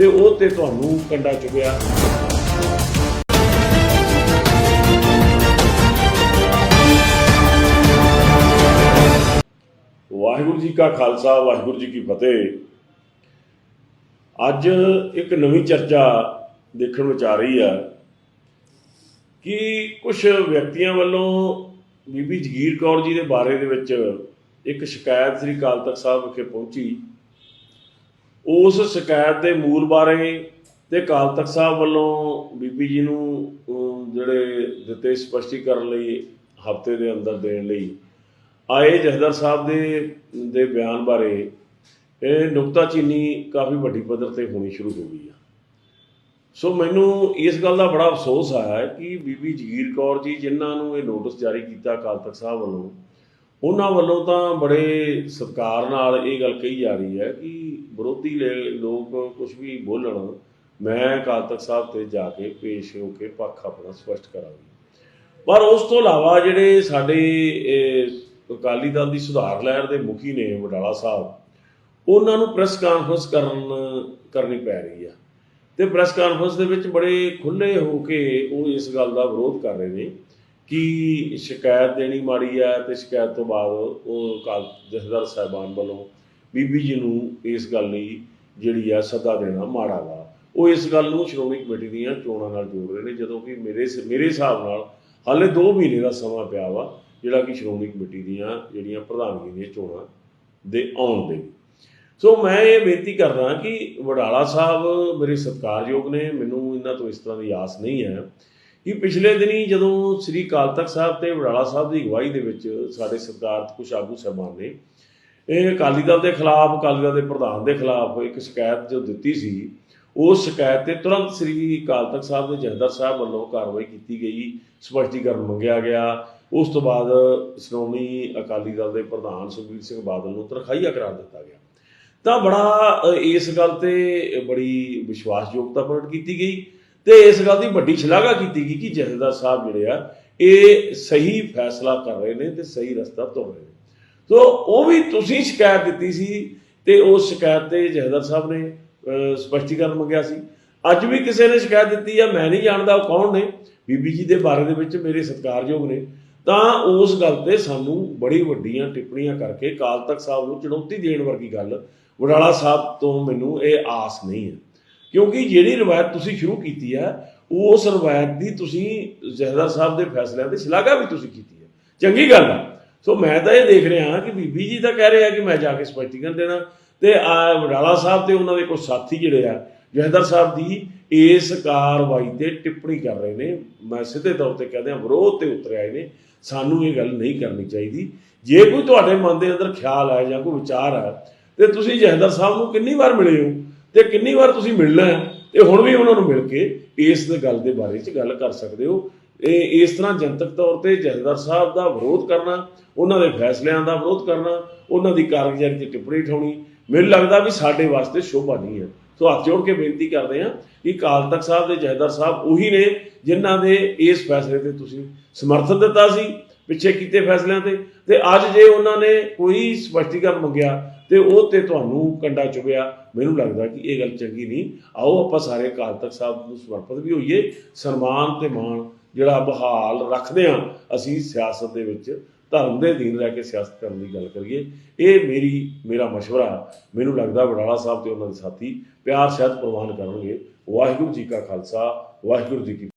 ਤੇ ਉਹ ਤੇ ਤੁਹਾਨੂੰ ਕੰਡਾ ਚੁਗਿਆ ਵਾਹਿਗੁਰੂ ਜੀ ਕਾ ਖਾਲਸਾ, ਵਾਹਿਗੁਰੂ ਜੀ ਕੀ ਫਤਿਹ। ਅੱਜ ਇੱਕ ਨਵੀਂ ਚਰਚਾ ਦੇਖਣ ਵਿੱਚ ਆ ਰਹੀ ਹੈ ਕਿ ਕੁਝ ਵਿਅਕਤੀਆਂ ਵੱਲੋਂ ਬੀਬੀ ਜਗੀਰ ਕੌਰ ਜੀ ਦੇ ਬਾਰੇ ਦੇ ਵਿੱਚ ਇੱਕ ਸ਼ਿਕਾਇਤ ਸ੍ਰੀ ਅਕਾਲ ਤਖਤ ਸਾਹਿਬ ਵਿਖੇ ਪਹੁੰਚੀ। ਉਸ ਸ਼ਿਕਾਇਤ ਦੇ ਮੂਲ ਬਾਰੇ ਤੇ ਅਕਾਲ ਤਖਤ ਸਾਹਿਬ ਵੱਲੋਂ ਬੀਬੀ ਜੀ ਨੂੰ ਜਿਹੜੇ ਦਿੱਤੇ ਸਪਸ਼ਟੀਕਰਨ ਲਈ ਹਫ਼ਤੇ ਦੇ ਅੰਦਰ ਦੇਣ ਲਈ ਆਏ ਜਹਦਰ ਸਾਹਿਬ ਦੇ ਦੇ ਬਿਆਨ ਬਾਰੇ, ਇਹ ਨੁਕਤਾਚੀਨੀ ਕਾਫੀ ਵੱਡੀ ਪੱਧਰ ਤੇ ਹੋਣੀ ਸ਼ੁਰੂ ਹੋ ਗਈ ਆ। ਸੋ ਮੈਨੂੰ ਇਸ ਗੱਲ ਦਾ ਬੜਾ ਅਫਸੋਸ ਆਇਆ ਕਿ ਬੀਬੀ ਜਗੀਰ ਕੌਰ ਜੀ, ਜਿਨ੍ਹਾਂ ਨੂੰ ਇਹ ਨੋਟਿਸ ਜਾਰੀ ਕੀਤਾ ਅਕਾਲ ਤਖਤ ਸਾਹਿਬ ਵੱਲੋਂ ਉਹਨਾਂ ਵੱਲੋਂ ਤਾਂ ਬੜੇ ਸਤਿਕਾਰ ਨਾਲ ਇਹ ਗੱਲ ਕਹੀ ਜਾ ਰਹੀ ਹੈ ਕਿ ਵਿਰੋਧੀ ਲੋਕ ਕੁਝ ਵੀ ਬੋਲਣ, ਮੈਂ ਅਕਾਲ ਤਖਤ ਸਾਹਿਬ ਤੇ ਜਾ ਕੇ ਪੇਸ਼ ਹੋ ਕੇ ਪੱਖ ਆਪਣਾ ਸਪਸ਼ਟ ਕਰਾਂਗੀ। ਪਰ ਉਸ ਤੋਂ ਇਲਾਵਾ ਜਿਹੜੇ ਸਾਡੇ ਅਕਾਲੀ ਦਲ ਦੀ ਸੁਧਾਰ ਲਹਿਰ ਦੇ ਮੁਖੀ ਨੇ ਵਡਾਲਾ ਸਾਹਿਬ, ਉਹਨਾਂ ਨੂੰ ਪ੍ਰੈਸ ਕਾਨਫਰੰਸ ਕਰਨ, ਕਰਨੀ ਪੈ ਰਹੀ ਆ ਤੇ ਪ੍ਰੈਸ ਕਾਨਫਰੰਸ ਦੇ ਵਿੱਚ ਬੜੇ ਖੁੱਲੇ ਹੋ ਕੇ ਉਹ ਇਸ ਗੱਲ ਦਾ ਵਿਰੋਧ ਕਰ ਰਹੇ ਨੇ ਕਿ ਸ਼ਿਕਾਇਤ ਦੇਣੀ ਮਾੜੀ ਹੈ ਤੇ ਸ਼ਿਕਾਇਤ ਤੋਂ ਬਾਅਦ ਉਹ ਕਾਲ ਜਥੇਦਾਰ ਸਾਹਿਬਾਨ ਵੱਲੋਂ ਬੀਬੀ ਜੀ ਨੂੰ ਇਸ ਗੱਲ ਲਈ ਜਿਹੜੀ ਆ ਸੱਦਾ ਦੇਣਾ ਮਾੜਾ ਵਾ। ਉਹ ਇਸ ਗੱਲ ਨੂੰ ਸ਼੍ਰੋਮਣੀ ਕਮੇਟੀ ਦੀਆਂ ਚੋਣਾਂ ਨਾਲ ਜੋੜ ਰਹੇ ਨੇ, ਜਦੋਂ ਕਿ ਮੇਰੇ ਮੇਰੇ ਹਿਸਾਬ ਨਾਲ ਹਾਲੇ 2 ਮਹੀਨੇ ਦਾ ਸਮਾਂ ਪਿਆ ਵਾ, ਜਿਹੜਾ ਕਿ ਸ਼੍ਰੋਮਣੀ ਕਮੇਟੀ ਦੀਆਂ ਜਿਹੜੀਆਂ ਪ੍ਰਧਾਨਗੀ ਦੀਆਂ ਚੋਣਾਂ ਦੇ ਆਉਣ ਦੇ। ਸੋ ਮੈਂ ਇਹ ਬੇਨਤੀ ਕਰਦਾ ਕਿ ਵਡਾਲਾ ਸਾਹਿਬ ਮੇਰੇ ਸਤਿਕਾਰਯੋਗ ਨੇ, ਮੈਨੂੰ ਇਹਨਾਂ ਤੋਂ ਇਸ ਤਰ੍ਹਾਂ ਦੀ ਆਸ ਨਹੀਂ ਹੈ। ਕਿ ਪਿਛਲੇ ਦਿਨੀ ਜਦੋਂ ਸ੍ਰੀ ਅਕਾਲ ਤਖਤ ਸਾਹਿਬ ਤੇ ਵਡਾਲਾ ਸਾਹਿਬ ਦੀ ਅਗਵਾਈ ਦੇ ਵਿੱਚ ਸਾਡੇ ਸਰਦਾਰ ਕੁਝ ਆਗੂ ਸਾਹਿਬਾਨ ਨੇ, ਇਹ ਅਕਾਲੀ ਦਲ ਦੇ ਖਿਲਾਫ, ਅਕਾਲੀ ਦਲ ਦੇ ਪ੍ਰਧਾਨ ਦੇ ਖਿਲਾਫ ਇੱਕ ਸ਼ਿਕਾਇਤ ਜੋ ਦਿੱਤੀ ਸੀ ਉਸ ਸ਼ਿਕਾਇਤ ਤੇ ਤੁਰੰਤ ਸ੍ਰੀ ਅਕਾਲ ਤਖਤ ਸਾਹਿਬ ਦੇ ਜਥੇਦਾਰ ਸਾਹਿਬ ਵੱਲੋਂ ਕਾਰਵਾਈ ਕੀਤੀ ਗਈ, ਸਪਸ਼ਟੀਕਰਨ ਮੰਗਿਆ ਗਿਆ। ਉਸ ਤੋਂ ਬਾਅਦ ਸ਼੍ਰੋਮਣੀ ਅਕਾਲੀ ਦਲ ਦੇ ਪ੍ਰਧਾਨ ਸੁਖਬੀਰ ਸਿੰਘ ਬਾਦਲ ਨੂੰ ਤਰਖਾਈਆ ਕਰਾਰ ਦਿੱਤਾ ਗਿਆ। ਤਾਂ ਬੜਾ ਇਸ ਗੱਲ ਤੇ ਬੜੀ ਵਿਸ਼ਵਾਸਯੋਗਤਾ ਪ੍ਰਗਟ ਕੀਤੀ ਗਈ। ਤੇ ਇਸ ਗੱਲ ਦੀ ਵੱਡੀ ਸ਼ਲਾਘਾ ਕੀਤੀ ਗਈ ਕਿ ਜਥੇਦਾਰ ਸਾਹਿਬ ਜਿਹੜੇ ਆ ਇਹ ਸਹੀ ਫੈਸਲਾ ਕਰ ਰਹੇ ਨੇ ਤੇ ਸਹੀ ਰਸਤਾ ਤੁਰ ਰਹੇ ਨੇ। ਸੋ ਉਹ ਵੀ ਤੁਸੀਂ ਸ਼ਿਕਾਇਤ ਦਿੱਤੀ ਸੀ ਤੇ ਉਸ ਸ਼ਿਕਾਇਤ ਤੇ ਜਥੇਦਾਰ ਸਾਹਿਬ ਨੇ ਅ, ਸਪਸ਼ਟੀਕਰਨ ਮੰਗਿਆ ਸੀ। ਅੱਜ ਵੀ ਕਿਸੇ ਨੇ ਸ਼ਿਕਾਇਤ ਦਿੱਤੀ ਆ ਮੈਂ ਨਹੀਂ ਜਾਣਦਾ ਉਹ ਕੌਣ ਨੇ। ਬੀਬੀ ਜੀ ਦੇ ਬਾਰੇ ਦੇ ਵਿੱਚ ਮੇਰੇ ਸਤਿਕਾਰਯੋਗ ਨੇ। ਤਾਂ ਉਸ ਗੱਲ ਤੇ ਸਾਨੂੰ ਬੜੀ ਵੱਡੀਆਂ ਟਿੱਪਣੀਆਂ ਕਰਕੇ ਕਾਲ ਤਖਤ ਸਾਹਿਬ ਨੂੰ ਚੁਣੌਤੀ ਦੇਣ ਵਰਗੀ ਗੱਲ ਵਡਾਲਾ ਸਾਹਿਬ ਤੋਂ ਮੈਨੂੰ ਇਹ ਆਸ ਨਹੀਂ ਹੈ। ਕਿਉਂਕਿ ਜਿਹੜੀ ਰਵਾਇਤ ਤੁਸੀਂ ਸ਼ੁਰੂ ਕੀਤੀ ਹੈ ਉਸ ਰਵਾਇਤ ਦੀ ਤੁਸੀਂ ਜਹਦਰ ਸਾਹਿਬ ਦੇ ਫੈਸਲਿਆਂ ਤੇ ਸ਼ਲਾਘਾ ਵੀ ਤੁਸੀਂ ਕੀਤੀ ਹੈ ਚੰਗੀ ਗੱਲ ਆ। ਸੋ ਮੈਂ ਤਾਂ ਇਹ ਦੇਖ ਰਿਹਾ ਕਿ ਬੀਬੀ ਜੀ ਤਾਂ ਕਹਿ ਰਹੇ ਆ ਕਿ ਮੈਂ ਜਾ ਕੇ ਸਪਸ਼ਟੀਕਰਨ ਦੇਣਾ ਤੇ ਆ ਵਡਾਲਾ ਸਾਹਿਬ ਤੇ ਉਹਨਾਂ ਦੇ ਕੁਝ ਸਾਥੀ ਜਿਹੜੇ ਆ, ਜਹਦਰ ਸਾਹਿਬ ਦੀ ਇਸ ਕਾਰਵਾਈ ਤੇ ਟਿੱਪਣੀ ਕਰ ਰਹੇ ਨੇ। ਮੈਂ ਸਿੱਧੇ ਤੌਰ ਤੇ ਕਹਿੰਦੇ ਆ, ਵਿਰੋਧ ਤੇ ਉਤਰ ਆਏ ਨੇ। ਸਾਨੂੰ ਇਹ ਗੱਲ ਨਹੀਂ ਕਰਨੀ ਚਾਹੀਦੀ। ਜੇ ਕੋਈ ਤੁਹਾਡੇ ਮਨ ਦੇ ਅੰਦਰ ਖਿਆਲ ਹੈ ਜਾਂ ਕੋਈ ਵਿਚਾਰ ਹੈ ਤੇ ਤੁਸੀਂ ਜਹਦਰ ਸਾਹਿਬ ਨੂੰ ਕਿੰਨੀ ਵਾਰ ਮਿਲੇ ਹੋ? ਤੇ ਕਿੰਨੀ ਵਾਰ ਤੁਸੀਂ ਮਿਲਣਾ ਹੈ, ਤੇ ਹੁਣ ਵੀ ਉਹਨਾਂ ਨੂੰ ਮਿਲ ਕੇ ਇਸ ਦੇ ਗੱਲ ਦੇ ਬਾਰੇ 'ਚ ਗੱਲ ਕਰ ਸਕਦੇ ਹੋ। ਇਹ ਇਸ ਤਰ੍ਹਾਂ ਜਨਤਕ ਤੌਰ ਤੇ ਜਥੇਦਾਰ ਸਾਹਿਬ ਦਾ ਵਿਰੋਧ ਕਰਨਾ, ਉਹਨਾਂ ਦੇ ਫੈਸਲਿਆਂ ਦਾ ਵਿਰੋਧ ਕਰਨਾ, ਉਹਨਾਂ ਦੀ ਕਾਰਗੁਜ਼ਾਰੀ ਤੇ ਟਿੱਪਣੀ ਠਾਉਣੀ ਮੈਨੂੰ ਲੱਗਦਾ ਵੀ ਸਾਡੇ ਵਾਸਤੇ ਸ਼ੋਭਾ ਨਹੀਂ ਹੈ। ਸੋ ਹੱਥ ਜੋੜ ਕੇ ਬੇਨਤੀ ਕਰਦੇ ਹਾਂ ਕਿ ਅਕਾਲ ਤਖਤ ਸਾਹਿਬ ਦੇ ਜਥੇਦਾਰ ਸਾਹਿਬ ਉਹੀ ਨੇ ਜਿਨ੍ਹਾਂ ਦੇ ਇਸ ਫੈਸਲੇ ਤੇ ਤੁਸੀਂ ਸਮਰਥਨ ਦਿੱਤਾ ਸੀ। ਪਿੱਛੇ ਕੀਤੇ ਫੈਸਲਿਆਂ ਤੇ। ਤੇ ਅੱਜ ਜੇ ਉਹਨਾਂ ਨੇ ਕੋਈ ਸਪਸ਼ਟੀਕਰਨ ਮੰਗਿਆ, ਤੇ ਉਹ ਤੇ ਤੁਹਾਨੂੰ ਕੰਡਾ ਚੁਗਿਆ ਮੈਨੂੰ ਲੱਗਦਾ ਕਿ ਇਹ ਗੱਲ ਚੰਗੀ ਨਹੀਂ। ਆਓ, ਆਪਾਂ ਸਾਰੇ ਅਕਾਲ ਤਖਤ ਸਾਹਿਬ ਨੂੰ ਸਮਰਪਿਤ ਵੀ ਹੋਈਏ। ਸਨਮਾਨ ਤੇ ਮਾਣ ਜਿਹੜਾ ਬਹਾਲ ਰੱਖਦੇ ਹਾਂ, ਅਸੀਂ ਸਿਆਸਤ ਦੇ ਵਿੱਚ, ਧਰਮ ਦੇ ਅਧੀਨ ਰਹਿ ਕੇ ਸਿਆਸਤ ਕਰਨ ਦੀ ਗੱਲ ਕਰੀਏ। ਇਹ ਮੇਰੀ, ਮੇਰਾ ਮਸ਼ਵਰਾ ਮੈਨੂੰ ਲੱਗਦਾ ਵਡਾਲਾ ਸਾਹਿਬ ਤੇ ਉਹਨਾਂ ਦੇ ਸਾਥੀ ਪਿਆਰ, ਸਹਿਤ ਪ੍ਰਵਾਨ ਕਰਨਗੇ। ਵਾਹਿਗੁਰੂ ਜੀ ਕਾ ਖਾਲਸਾ, ਵਾਹਿਗੁਰੂ ਜੀ ਕੀ